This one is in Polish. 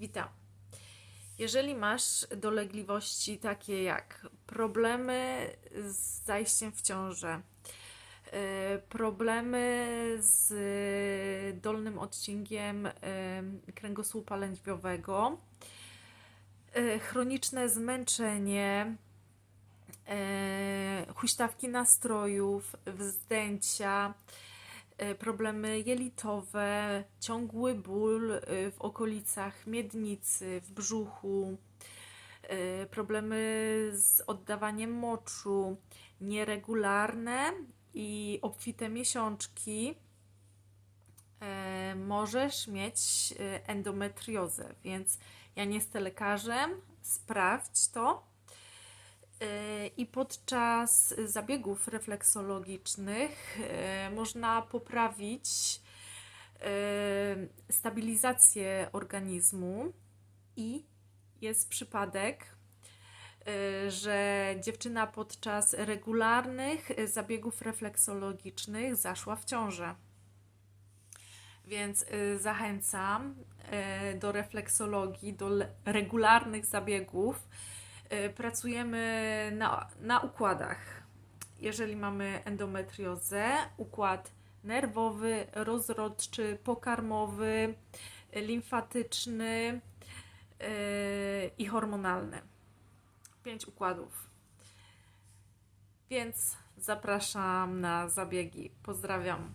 Witam. Jeżeli masz dolegliwości takie jak problemy z zajściem w ciążę, e, problemy z dolnym odcinkiem e, kręgosłupa lędźwiowego, e, chroniczne zmęczenie, huśtawki nastrojów, wzdęcia, problemy jelitowe, ciągły ból e, w okolicach miednicy, w brzuchu, e, problemy z oddawaniem moczu, nieregularne i obfite miesiączki, możesz mieć endometriozę, więc ja nie jestem lekarzem, sprawdź to. E, I podczas zabiegów refleksologicznych e, można poprawić e, stabilizację organizmu i jest przypadek, że dziewczyna podczas regularnych zabiegów refleksologicznych zaszła w ciążę. Więc y, zachęcam y, do refleksologii, do regularnych zabiegów. Y, Pracujemy na, na układach. Jeżeli mamy endometriozę, układ nerwowy, rozrodczy, pokarmowy, limfatyczny y, i hormonalny. Pięć układów. Więc zapraszam na zabiegi. Pozdrawiam.